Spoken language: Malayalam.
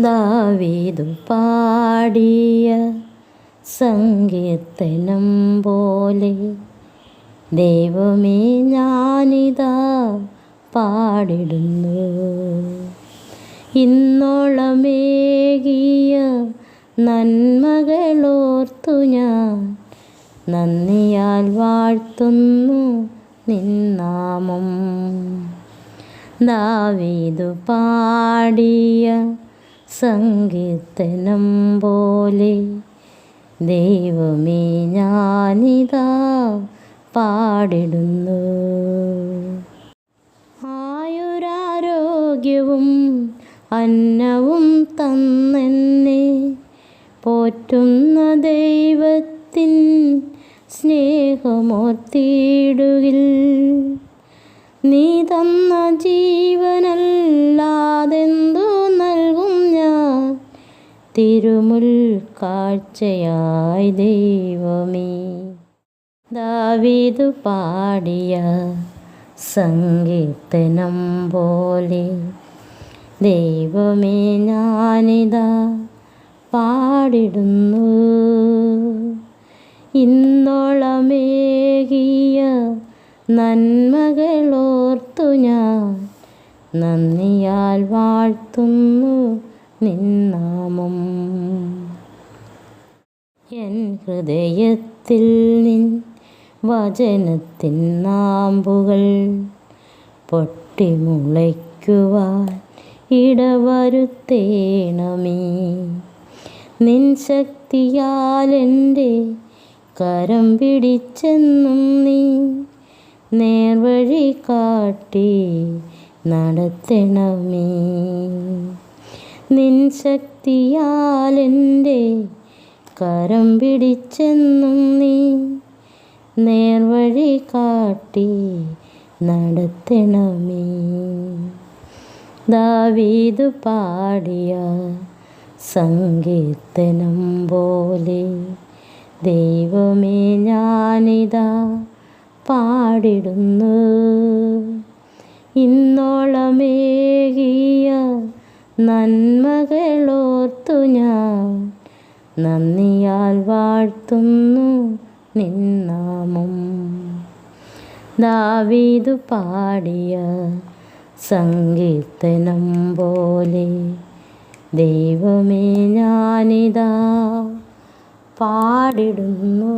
ദാവീദു പാടിയ സങ്കീർത്തനം പോലെ ദൈവമേ ഞാനിതാ പാടിടുന്നു. ഇന്നോളമേകിയ നന്മകളോർത്തു ഞാൻ നന്ദിയാൽ വാഴ്ത്തുന്നു നിന്നാമം ദാവീദു പാടിയ സങ്കീർത്തനം പോലെ ദൈവമേ ഞാനിതാ പാടിടുന്നു. ആയുരാരോഗ്യവും അന്നവും തന്നെന്നെ പോറ്റുന്ന ദൈവത്തിൻ സ്നേഹമോർത്തിയിടുകിൽ നീ തന്ന ജീവനല്ലാതെന്തു തിരുമുൽ കാഴ്ചയായി ദൈവമേ. ദാവീതു പാടിയ സംഗീതനം പോലെ ദൈവമേ ഞാനിതാ പാടിടുന്നു. ഇന്നോളമേകിയ നന്മകളോർത്തു ഞാൻ നന്ദിയാൽ വാഴ്ത്തുന്നു. നിന്നാമം. എൻ ഹൃദയത്തിൽ നിൻ വചനത്തിൻ നാമ്പുകൾ പൊട്ടിമുളയ്ക്കുവാൻ ഇടവരുത്തേണമേ. നിൻ ശക്തിയാൽ എന്റെ കരം പിടിച്ചെന്നും നീ നേർവഴി കാട്ടി നടത്തണമേ. നിൻ ശക്തിയാലെന്റെ കരം പിടിച്ചെന്നും നീ നേർവഴി കാട്ടി നടത്തണമേ. ദാവീത് പാടിയ സങ്കീർത്തനം പോലെ ദൈവമേ ഞാനിതാ പാടിടുന്നു. ഇന്നോളമേകിയ നന്മകളോർത്തു ഞാൻ നന്ദിയാൽ വാഴ്ത്തുന്നു നിന്നാമം ദാവീതു പാടിയ സങ്കീർത്തനം പോലെ ദൈവമേ ഞാനിതാ പാടിടുന്നു.